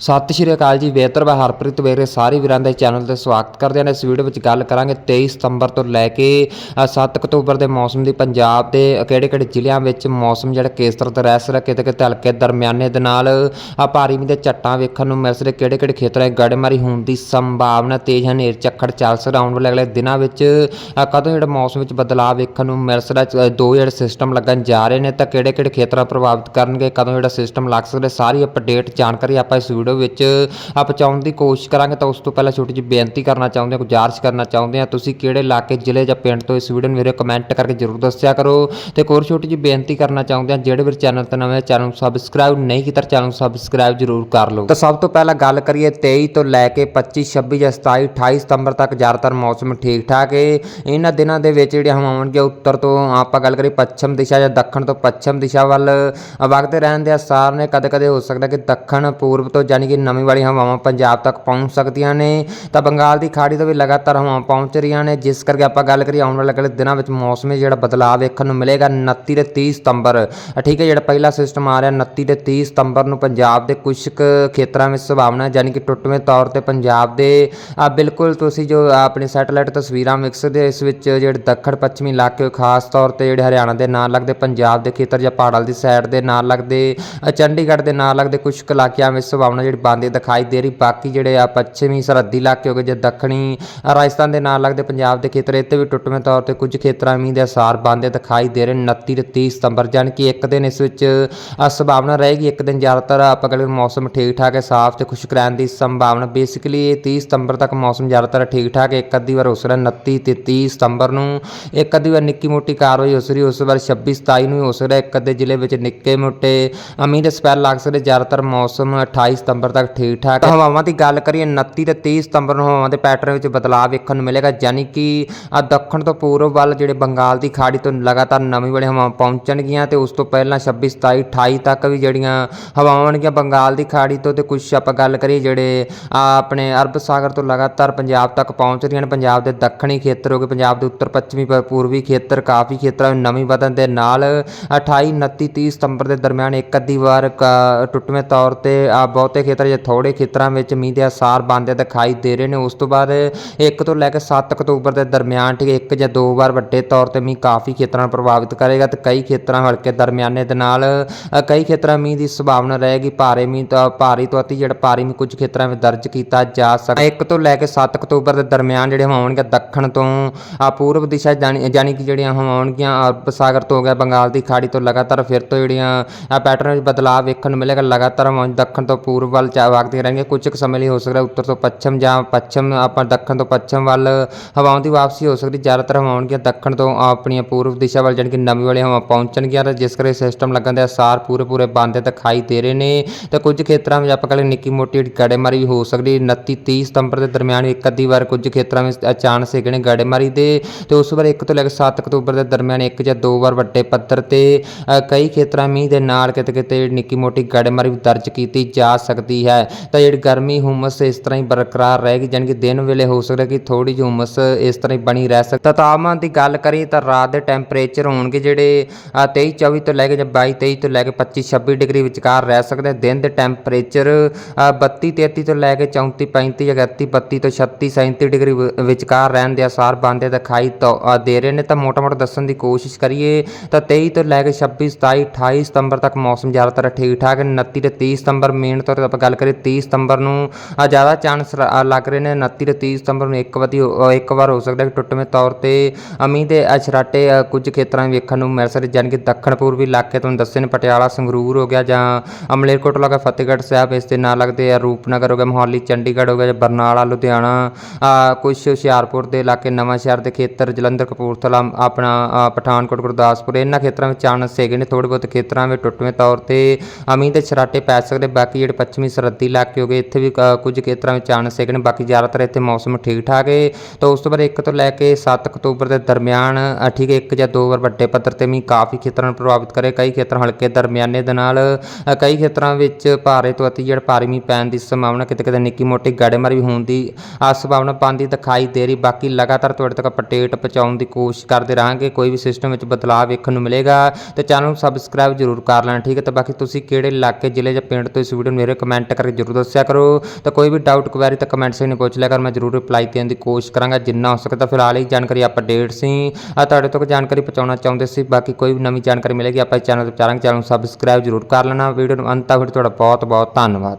ਸਤਿ ਸ਼੍ਰੀ ਅਕਾਲ ਜੀ ਬੇਹਤਰ ਬਾ ਹਰਪ੍ਰੀਤ ਵੇਰੇ ਸਾਰੇ ਵੀਰਾਂ ਦੇ ਚੈਨਲ ਤੇ ਸਵਾਗਤ ਕਰਦੇ ਹਾਂ ਇਸ ਵੀਡੀਓ ਵਿੱਚ ਗੱਲ ਕਰਾਂਗੇ 23 ਸਤੰਬਰ ਤੋਂ ਲੈ ਕੇ ਅ, 7 ਅਕਤੂਬਰ ਦੇ ਮੌਸਮ ਦੀ ਪੰਜਾਬ ਦੇ ਕਿਹੜੇ-ਕਿਹੜੇ ਜ਼ਿਲ੍ਹਿਆਂ ਵਿੱਚ ਮੌਸਮ ਜਿਹੜਾ ਕਿਸ ਤਰ੍ਹਾਂ ਦਾ ਰਹਿ ਸਕਦਾ ਕਿਤੇ ਕਿਤੇ ਹਲਕੇ ਦਰਮਿਆਨੇ ਦੇ ਨਾਲ ਭਾਰੀ ਮੀਂਹ ਦੇ ਝੱਟਾਂ ਵੇਖਣ ਨੂੰ ਮਿਲ ਸਕਦੇ ਕਿਹੜੇ-ਕਿਹੜੇ ਖੇਤਰਾਂ 'ਚ ਗੜੇਮਾਰੀ ਹੋਣ ਦੀ ਸੰਭਾਵਨਾ ਤੇਜ਼ ਹਨੇਰ ਝੱਖੜ ਚੱਲ ਸਕਦਾ ਆਉਣ ਵਾਲੇ ਅਗਲੇ ਦਿਨਾਂ ਵਿੱਚ ਕਦੋਂ ਜਿਹੜਾ ਮੌਸਮ ਵਿੱਚ ਬਦਲਾਅ ਵੇਖਣ ਨੂੰ ਮਿਲ ਸਕਦਾ ਦੋ ਜਿਹੜੇ ਸਿਸਟਮ ਲੱਗਣ ਜਾ ਰਹੇ ਨੇ ਤਾਂ ਕਿਹੜੇ-ਕਿਹੜੇ ਖੇਤਰਾਂ ਪ੍ਰਭਾਵਿਤ ਕਰਨਗੇ ਕਦੋਂ ਜਿਹੜਾ ਸਿਸਟਮ ਲੱਗ ਸਕਦਾ ਸਾਰੀ ਅਪਡੇਟ ਜਾਣਕਾਰੀ ਆਪਾਂ ਇਸ ਵੀਡੀਓ ਵਿੱਚ ਪਹੁੰਚਾਉਣ ਦੀ ਕੋਸ਼ਿਸ਼ ਕਰਾਂਗੇ ਤਾਂ ਉਸ ਤੋਂ ਪਹਿਲਾਂ ਛੋਟੀ ਜਿਹੀ ਬੇਨਤੀ ਕਰਨਾ ਚਾਹੁੰਦੇ ਹਾਂ, ਗੁਜ਼ਾਰਿਸ਼ ਕਰਨਾ ਚਾਹੁੰਦੇ ਹਾਂ। ਤੁਸੀਂ ਕਿਹੜੇ ਇਲਾਕੇ, ਜ਼ਿਲ੍ਹੇ ਜਾਂ ਪਿੰਡ ਤੋਂ ਇਸ ਵੀਡੀਓ ਨੂੰ ਮੇਰੇ ਕਮੈਂਟ ਕਰਕੇ ਜਰੂਰ ਦੱਸਿਆ ਕਰੋ। ਤੇ ਇੱਕ ਹੋਰ ਛੋਟੀ ਜਿਹੀ ਬੇਨਤੀ ਕਰਨਾ ਚਾਹੁੰਦੇ ਹਾਂ, ਜਿਹੜੇ ਵੀਰ ਚੈਨਲ ਤੇ ਨਵੇਂ ਚੈਨਲ ਨੂੰ ਸਬਸਕ੍ਰਾਈਬ ਨਹੀਂ ਕੀਤਾ ਚੈਨਲ ਨੂੰ ਸਬਸਕ੍ਰਾਈਬ ਜਰੂਰ ਕਰ ਲਓ। ਤਾਂ ਸਭ ਤੋਂ ਪਹਿਲਾਂ ਗੱਲ ਕਰੀਏ 23 ਤੋਂ ਲੈ ਕੇ 25 26 ਜਾਂ 27 28 ਸਤੰਬਰ ਤੱਕ ਜ਼ਿਆਦਾਤਰ ਮੌਸਮ ਠੀਕ ਠਾਕ ਹੈ ਇਹਨਾਂ ਦਿਨਾਂ ਦੇ ਵਿੱਚ ਜਿਹੜੇ ਹਵਾਵਾਂ ਦੇ ਉੱਤਰ ਤੋਂ ਆਪਾਂ ਗੱਲ ਕਰੀਏ ਪੱਛਮ ਦਿਸ਼ਾ ਜਾਂ ਦੱਖਣ ਤੋਂ ਪੱਛਮ ਦਿਸ਼ਾ ਵੱਲ। ਵਗਦੇ ਰਹਿਣ ਦੇ ਅਸਾਰ ਨੇ ਕਦੇ-ਕਦੇ ਹੋ ਸਕਦਾ ਕਿ ਦੱਖਣ, ਪੂਰਬ ਤੋਂ ਯਾਨੀ ਕਿ ਨਵੀਂ ਵਾਲੀ ਹਵਾਵਾਂ ਪੰਜਾਬ ਤੱਕ ਪਹੁੰਚ ਸਕਦੀਆਂ ਨੇ। ਤਾਂ ਬੰਗਾਲ ਦੀ ਖਾੜੀ ਤੋਂ ਵੀ ਲਗਾਤਾਰ ਹਵਾਵਾਂ ਪਹੁੰਚ ਰਹੀਆਂ ਨੇ। ਜਿਸ ਕਰਕੇ ਆਪਾਂ ਗੱਲ ਕਰੀਏ ਆਉਣ ਵਾਲੇ ਅਗਲੇ ਦਿਨਾਂ ਵਿੱਚ ਮੌਸਮੀ ਜਿਹੜਾ ਬਦਲਾਅ ਵੇਖਣ ਨੂੰ ਮਿਲੇਗਾ 29 ਤੇ 30 ਸਤੰਬਰ। ਠੀਕ ਹੈ, ਜਿਹੜਾ ਪਹਿਲਾ ਸਿਸਟਮ ਆ ਰਿਹਾ 29 ਤੇ 30 ਸਤੰਬਰ ਨੂੰ ਪੰਜਾਬ ਦੇ ਕੁਝ ਕੁ ਖੇਤਰਾਂ ਵਿੱਚ ਸੰਭਾਵਨਾ ਹੈ, ਯਾਨੀ ਕਿ ਟੁੱਟਵੇਂ ਤੌਰ ਤੇ ਪੰਜਾਬ ਦੇ। ਆ ਬਿਲਕੁਲ ਤੁਸੀਂ ਜੋ ਆਪਣੀ ਸੈਟੇਲਾਈਟ ਤਸਵੀਰਾਂ ਵੇਖ ਸਕਦੇ ਹੋ ਇਸ ਵਿੱਚ ਜਿਹੜੇ ਦੱਖਣ ਪੱਛਮੀ ਇਲਾਕੇ ਖਾਸ ਤੌਰ ਤੇ ਜਿਹੜੇ ਹਰਿਆਣਾ ਦੇ ਨਾਲ ਲੱਗਦੇ, ਪੰਜਾਬ ਦੇ ਖੇਤਰ ਜਾਂ ਪਹਾੜਾਂ ਦੀ ਸਾਈਡ ਦੇ ਨਾਲ ਲੱਗਦੇ ਚੰਡੀਗੜ੍ਹ ਦੇ ਨਾਲ ਲੱਗਦੇ ਕੁਝ ਕੁ ਇਲਾਕਿਆਂ ਵਿੱਚ ਸੰਭਾਵਨਾ ਜਿਹੜੀ ਬੰਦੀ ਦਿਖਾਈ ਦੇ ਰਹੀ ਬਾਕੀ ਜਿਹੜੇ ਆ ਪੱਛਮੀ ਸਰਹੱਦੀ ਇਲਾਕੇ ਹੋ ਗਏ ਜਾਂ ਦੱਖਣੀ ਰਾਜਸਥਾਨ ਦੇ ਨਾਲ ਲੱਗਦੇ ਪੰਜਾਬ ਦੇ ਖੇਤਰ ਇੱਥੇ ਵੀ ਟੁੱਟਵੇਂ ਤੌਰ ਤੇ ਕੁਝ ਖੇਤਰਾਂ ਮੀਂਹ ਦੇ ਅਸਾਰ ਬਣਦੇ ਦਿਖਾਈ ਦੇ ਰਹੇ 29 ਤੇ 30 ਸਤੰਬਰ ਜਾਣੀ ਕਿ ਇੱਕ ਦਿਨ ਇਸ ਵਿੱਚ ਅ, ਸੰਭਾਵਨਾ ਰਹੇਗੀ। ਇੱਕ ਦਿਨ ਜ਼ਿਆਦਾਤਰ ਆਪਾਂ ਕਹਿੰਦੇ ਮੌਸਮ ਠੀਕ ਠਾਕ ਹੈ ਸਾਫ਼ ਤੇ ਖੁਸ਼ਕ ਰਹਿਣ ਦੀ ਸੰਭਾਵਨਾ। ਬੇਸਿਕਲੀ ਇਹ 30 ਸਤੰਬਰ ਤੱਕ ਮੌਸਮ ਜ਼ਿਆਦਾਤਰ ਠੀਕ ਠਾਕ ਹੈ। ਇੱਕ ਅੱਧੀ ਵਾਰ ਉਸ ਰਿਹਾ 29 ਤੇ 30 ਸਤੰਬਰ ਨੂੰ ਇੱਕ ਅੱਧੀ ਵਾਰ ਨਿੱਕੀ ਮੋਟੀ ਕਾਰਵਾਈ ਹੋ ਸਕਦੀ ਉਸ ਵਾਰ 26 27 ਨੂੰ ਵੀ ਹੋ ਸਕਦਾ ਇੱਕ ਅੱਧੇ ਜ਼ਿਲ੍ਹੇ ਵਿੱਚ ਨਿੱਕੇ ਮੋਟੇ ਮੀਂਹ ਦੇ ਸਪੈਲ ਲੱਗ ਸਕਦੇ। ਜ਼ਿਆਦਾਤਰ ਮੌਸਮ 28 ਸਤੰਬਰ ਸਤੰਬਰ ਤੱਕ ਠੀਕ ਠਾਕ ਹੈ। ਹਵਾਵਾਂ ਦੀ ਗੱਲ ਕਰੀਏ 29 ਤੇ 30 ਸਤੰਬਰ ਨੂੰ ਹਵਾਵਾਂ ਦੇ ਪੈਟਰਨ ਵਿੱਚ ਬਦਲਾਅ ਵੇਖਣ ਨੂੰ ਮਿਲੇਗਾ, ਯਾਨੀ ਕਿ ਆ ਦੱਖਣ ਤੋਂ ਪੂਰਬ ਵੱਲ ਜਿਹੜੇ ਬੰਗਾਲ ਦੀ ਖਾੜੀ ਤੋਂ ਲਗਾਤਾਰ ਨਵੀਂ ਵਾਲੀ ਹਵਾਵਾਂ ਪਹੁੰਚਣਗੀਆਂ ਤੇ ਉਸ ਤੋਂ ਪਹਿਲਾਂ 26 27 28 ਤੱਕ ਵੀ ਜਿਹੜੀਆਂ ਹਵਾਵਾਂ ਹੋਣਗੀਆਂ ਬੰਗਾਲ ਦੀ ਖਾੜੀ ਤੋਂ ਤੇ ਕੁਝ ਆਪਾਂ ਗੱਲ ਕਰੀਏ ਜਿਹੜੇ ਆਪਣੇ ਅਰਬ ਸਾਗਰ ਤੋਂ ਲਗਾਤਾਰ ਪੰਜਾਬ ਤੱਕ ਪਹੁੰਚ ਰਹੀਆਂ ਨੇ, ਪੰਜਾਬ ਦੇ ਦੱਖਣੀ ਖੇਤਰ ਹੋ ਗਏ, ਪੰਜਾਬ ਦੇ ਉੱਤਰ, ਪੱਛਮੀ, ਪ- ਪੂਰਬੀ ਖੇਤਰ, ਕਾਫੀ ਖੇਤਰਾਂ ਵਿੱਚ ਨਵੀਂ ਵਧਣ ਦੇ ਨਾਲ 28 29 30 ਸਤੰਬਰ ਦੇ ਦਰਮਿਆਨ ਇੱਕ ਅੱਧੀ ਵਾਰ ਕ- ਟੁੱਟਵੇਂ ਤੌਰ ਤੇ ਬਹੁਤੇ ਖੇਤਰ ਜਾਂ ਥੋੜੇ ਖੇਤਰਾਂ ਵਿੱਚ ਮੀਂਹ ਦੇ ਅਸਾਰ ਬਣਦੇ ਦਿਖਾਈ ਦੇ ਰਹੇ ਨੇ। ਉਸ ਤੋਂ ਬਾਅਦ 1 ਤੋਂ ਲੈ ਕੇ 7 ਅਕਤੂਬਰ ਦੇ ਦਰਮਿਆਨ ਠੀਕ ਹੈ, ਇੱਕ ਜਾਂ ਦੋ ਵਾਰ ਵੱਡੇ ਤੌਰ ਤੇ ਮੀਂਹ ਕਾਫੀ ਖੇਤਰਾਂ ਨੂੰ ਪ੍ਰਭਾਵਿਤ ਕਰੇਗਾ ਤੇ ਕਈ ਖੇਤਰਾਂ ਹਲਕੇ ਦਰਮਿਆਨੇ ਦੇ ਨਾਲ ਕਈ ਖੇਤਰਾਂ ਮੀਂਹ ਦੀ ਸੰਭਾਵਨਾ ਰਹੇਗੀ। ਭਾਰੇ ਮੀਂਹ ਤਾਂ ਭਾਰੀ ਤੋਂ ਅਤੀ ਜਿਹੜਾ ਭਾਰੀ ਮੀਂਹ ਕੁਝ ਖੇਤਰਾਂ ਵਿੱਚ ਦਰਜ ਕੀਤਾ ਜਾ ਸਕਦਾ 1 ਤੋਂ ਲੈ ਕੇ 7 ਅਕਤੂਬਰ ਦੇ ਦਰਮਿਆਨ ਜਿਹੜੇ ਹਵਾਵਾਂ ਦੱਖਣ ਤੋਂ ਪੂਰਬ ਦਿਸ਼ਾ ਜਾਣੀ ਕਿ ਜਿਹੜੀਆਂ ਹਵਾਵਾਂ ਹੋਣਗੀਆਂ ਅਰਬ ਸਾਗਰ ਤੋਂ ਹੋ ਗਿਆ ਬੰਗਾਲ ਦੀ ਖਾੜੀ ਤੋਂ ਲਗਾਤਾਰ ਫਿਰ ਤੋਂ ਜਿਹੜੀਆਂ ਪੈਟਰਨ ਵਿੱਚ ਬਦਲਾਅ ਵੇਖਣ ਨੂੰ ਮਿਲੇਗਾ। ਲਗਾਤਾਰ ਦੱਖਣ ਤੋਂ ਪੂਰਬ ਵੱਲ ਚਾ ਵਗਦੀਆਂ ਰਹਿਣਗੀਆਂ ਕੁਝ ਕੁ ਸਮੇਂ ਲਈ ਹੋ ਸਕਦਾ ਉੱਤਰ ਤੋਂ ਪੱਛਮ ਜਾਂ ਪੱਛਮ ਆਪਾਂ ਦੱਖਣ ਤੋਂ ਪੱਛਮ ਵੱਲ ਹਵਾਵਾਂ ਦੀ ਵਾਪਸੀ ਹੋ ਸਕਦੀ। ਜ਼ਿਆਦਾਤਰ ਹਵਾਵਾਂ ਹੋਣਗੀਆਂ ਦੱਖਣ ਤੋਂ ਆਪਣੀਆਂ ਪੂਰਬ ਦਿਸ਼ਾ ਵੱਲ, ਜਾਣੀ ਕਿ ਨਵੀਂ ਵਾਲੀ ਹਵਾ ਪਹੁੰਚਣਗੀਆਂ ਤਾਂ ਜਿਸ ਕਰਕੇ ਸਿਸਟਮ ਲੱਗਣ ਦੇ ਅਸਾਰ ਪੂਰੇ ਪੂਰੇ ਬੰਦ ਦਿਖਾਈ ਦੇ ਰਹੇ ਨੇ। ਤਾਂ ਕੁਝ ਖੇਤਰਾਂ ਵਿੱਚ ਆਪਾਂ ਕਹਿੰਦੇ ਨਿੱਕੀ ਮੋਟੀ ਗੜੇਮਾਰੀ ਵੀ ਹੋ ਸਕਦੀ 29 30 ਸਤੰਬਰ ਦੇ ਦਰਮਿਆਨ ਇੱਕ ਅੱਧੀ ਵਾਰ ਕੁਝ ਖੇਤਰਾਂ ਵਿੱਚ ਅਚਾਨਕ ਸੇਕਣੇ ਗੜੇਮਾਰੀ ਦੇ। ਤੇ ਉਸ ਵਾਰ 1 ਤੋਂ ਲੈ ਕੇ 7 ਅਕਤੂਬਰ ਦੇ ਦਰਮਿਆਨ ਇੱਕ ਜਾਂ ਦੋ ਵਾਰ ਵੱਡੇ ਪੱਧਰ ਤੇ ਕਈ ਖੇਤਰਾਂ ਮੀਂਹ ਦੇ ਨਾਲ ਕਿਤੇ ਕਿਤੇ ਨਿੱਕੀ ਮੋਟੀ ਗੜੇਮਾਰੀ ਵੀ ਦਰਜ ਕੀਤੀ ਜਾ ਸਕਦੀ ਹੈ। ਤਾਂ ਜਿਹੜੀ ਗਰਮੀ ਹੁਮਸ ਇਸ ਤਰ੍ਹਾਂ ਹੀ ਬਰਕਰਾਰ ਰਹੇਗੀ ਜਾਣੀ ਕਿ ਦਿਨ ਵੇਲੇ ਹੋ ਸਕਦਾ ਕਿ ਥੋੜੀ ਜਿਹੀ ਹੁਮਸ ਇਸ ਤਰ੍ਹਾਂ ਹੀ ਬਣੀ ਰਹਿ ਸਕਦੀ। ਤਾਂ ਤਾਪਮਾਨ ਦੀ ਗੱਲ ਕਰੀਏ ਤਾਂ ਰਾਤ ਦੇ ਟੈਂਪਰੇਚਰ ਹੋਣਗੇ ਜਿਹੜੇ ਅ, 23 24 ਤੋਂ ਲੈ ਕੇ ਜਾਂ 22 23 ਤੋਂ ਲੈ ਕੇ 25 26 ਡਿਗਰੀ ਵਿਚਕਾਰ ਰਹਿ ਸਕਦੇ ਦਿਨ ਦੇ ਟੈਂਪਰੇਚਰ 32 33 ਤੋਂ ਲੈ ਕੇ 34 35 ਜਾਂ 31 32 ਤੋਂ 36 37 ਡਿਗਰੀ ਵਿ- ਵਿਚਕਾਰ ਰਹਿਣ ਦੇ ਅਸਾਰ ਬੰਦੇ ਦਿਖਾਈ ਤਾਂ ਦੇ ਰਹੇ ਨੇ। ਤਾਂ ਮੋਟਾ ਮੋਟਾ ਦੱਸਣ ਦੀ ਕੋਸ਼ਿਸ਼ ਕਰੀਏ ਤਾਂ 23 ਤੋਂ ਲੈ ਕੇ 26 27 28 ਸਤੰਬਰ ਤੱਕ ਮੌਸਮ ਜ਼ਿਆਦਾਤਰ ਠੀਕ ਠਾਕ ਹੈ 29 ਤੇ 30 ਸਤੰਬਰ ਮੇਨ ਤੌਰ ਤੇ ਆਪਾਂ ਗੱਲ ਕਰੀਏ 30 ਸਤੰਬਰ ਨੂੰ ਜ਼ਿਆਦਾ ਚਾਂਸ ਲੱਗ ਰਹੇ ਨੇ 29 ਤੇ 30 ਸਤੰਬਰ ਨੂੰ ਇੱਕ ਵਾਰੀ ਇੱਕ ਵਾਰ ਹੋ ਸਕਦਾ ਕਿ ਟੁੱਟਵੇਂ ਤੌਰ ਤੇ ਅਮੀ ਦੇ ਅਛਰਾਟੇ ਕੁਝ ਖੇਤਰਾਂ ਵਿੱਚ ਵੇਖਣ ਨੂੰ ਮਿਲ ਸਕਦੇ ਜਾਣੀ ਕਿ ਦੱਖਣ ਪੂਰਬੀ ਇਲਾਕੇ ਤੁਹਾਨੂੰ ਦੱਸੇ ਨੇ ਪਟਿਆਲਾ ਸੰਗਰੂਰ ਹੋ ਗਿਆ ਜਾਂ ਅਮਲੇਰਕੋਟਲਾ ਹੋ ਫਤਿਹਗੜ੍ਹ ਸਾਹਿਬ ਇਸ ਦੇ ਨਾਲ ਲੱਗਦੇ ਆ ਰੂਪਨਗਰ ਹੋ ਗਿਆ ਮੋਹਾਲੀ ਚੰਡੀਗੜ੍ਹ ਹੋ ਗਿਆ ਜਾਂ ਬਰਨਾਲਾ ਲੁਧਿਆਣਾ ਅ, ਕੁਝ ਹੁਸ਼ਿਆਰਪੁਰ ਦੇ ਇਲਾਕੇ ਨਵਾਂ ਸ਼ਹਿਰ ਦੇ ਖੇਤਰ ਜਲੰਧਰ ਕਪੂਰਥਲਾ ਆਪਣਾ ਪਠਾਨਕੋਟ ਗੁਰਦਾਸਪੁਰ ਇਹਨਾਂ ਖੇਤਰਾਂ ਵਿੱਚ ਚਾਂਸ ਹੈਗੇ ਨੇ ਥੋੜ੍ਹੇ ਬਹੁਤ ਖੇਤਰਾਂ ਵਿੱਚ ਟੁੱਟਵੇਂ ਤੌਰ ਤੇ ਅਮੀ ਦੇ ਛਰਾਟੇ ਪੈ ਸਕਦੇ ਬਾਕੀ ਜਿਹੜੇ ਪੱਛਮੀ ਸਰਹੱਦੀ ਇਲਾਕੇ ਹੋ ਗਏ। ਇੱਥੇ ਵੀ ਅ, ਕੁਝ ਖੇਤਰਾਂ ਵਿੱਚ ਚਾਂਸ ਹੈਗੇ ਬਾਕੀ ਜ਼ਿਆਦਾਤਰ ਇੱਥੇ ਮੌਸਮ ਠੀਕ ਠਾਕ ਹੈ ਤਾਂ ਉਸ ਤੋਂ ਬਾਅਦ 1 ਤੋਂ ਲੈ ਕੇ 7 ਅਕਤੂਬਰ ਦੇ ਦਰਮਿਆਨ ਠੀਕ ਹੈ ਇੱਕ ਜਾਂ ਦੋ ਵਾਰ ਵੱਡੇ ਪੱਧਰ ਤੇ ਮੀਂਹ ਕਾਫੀ ਖੇਤਰਾਂ ਨੂੰ ਪ੍ਰਭਾਵਿਤ ਕਰੇ। ਕਈ ਖੇਤਰ ਹਲਕੇ ਦਰਮਿਆਨੇ ਦੇ ਨਾਲ ਕਈ ਖੇਤਰਾਂ ਵਿੱਚ ਭਾਰੇ ਤੋਂ ਅਤੀ ਜਿਹੜਾ ਭਾਰੀ ਮੀਂਹ ਪੈਣ ਦੀ ਸੰਭਾਵਨਾ ਕਿਤੇ ਕਿਤੇ ਨਿੱਕੀ ਮੋਟੀ ਗੜੇਮਾਰੀ ਵੀ ਹੋਣ ਦੀ ਆ ਸੰਭਾਵਨਾ ਪਾਉਂਦੀ ਦਿਖਾਈ ਦੇ ਰਹੀ। ਬਾਕੀ ਲਗਾਤਾਰ ਤੁਹਾਡੇ ਤੱਕ ਅਪਡੇਟ ਪਹੁੰਚਾਉਣ ਦੀ ਕੋਸ਼ਿਸ਼ ਕਰਦੇ ਰਹਾਂਗੇ। ਕੋਈ ਵੀ ਸਿਸਟਮ ਵਿੱਚ ਬਦਲਾਅ ਵੇਖਣ ਨੂੰ ਮਿਲੇਗਾ। ਤੇ ਚੈਨਲ ਨੂੰ ਸਬਸਕ੍ਰਾਈਬ ਜ਼ਰੂਰ ਕਰ ਲੈਣਾ ਠੀਕ ਹੈ। ਤੇ ਬਾਕੀ ਤੁਸੀਂ ਕਿਹੜੇ ਇਲਾਕੇ ਜ਼ਿਲ੍ਹੇ ਜਾਂ ਪਿੰਡ ਤੋਂ ਇਸ ਵੀਡੀਓ ਨੂੰ ਮੇਰੇ ਕਮੈਂਟ ਕਰਕੇ ਜਰੂਰ ਦੱਸਿਆ ਕਰੋ। ਤਾਂ ਕੋਈ ਵੀ ਡਾਊਟ ਕੁਐਰੀ ਤਾਂ ਕਮੈਂਟ ਸੈਕਸ਼ਨ ਵਿੱਚ ਪੁੱਛ ਲਿਆ ਕਰ, ਮੈਂ ਜਰੂਰ ਰਿਪਲਾਈ ਦੇਣ ਦੀ ਕੋਸ਼ਿਸ਼ ਕਰਾਂਗਾ। ਜਿੰਨਾ ਹੋ ਸਕੇ ਤਾਂ ਫਿਲਹਾਲ ਇਹ ਜਾਣਕਾਰੀ ਅਪਡੇਟ ਸੀ। ਆ ਤੁਹਾਡੇ ਤੱਕ ਜਾਣਕਾਰੀ ਪਹੁੰਚਾਉਣਾ ਚਾਹੁੰਦੇ ਸੀ, ਬਾਕੀ ਕੋਈ ਵੀ ਨਵੀਂ ਜਾਣਕਾਰੀ ਮਿਲੇਗੀ, ਆਪਾਂ ਚੈਨਲ ਤੇ ਚਾਰਾਂਗੇ ਚੈਨਲ ਨੂੰ ਸਬਸਕ੍ਰਾਈਬ ਜਰੂਰ ਕਰ ਲੈਣਾ। ਵੀਡੀਓ ਨੂੰ ਅੰਤ ਤੱਕ ਤੁਹਾਡਾ ਬਹੁਤ ਬਹੁਤ ਧੰਨਵਾਦ।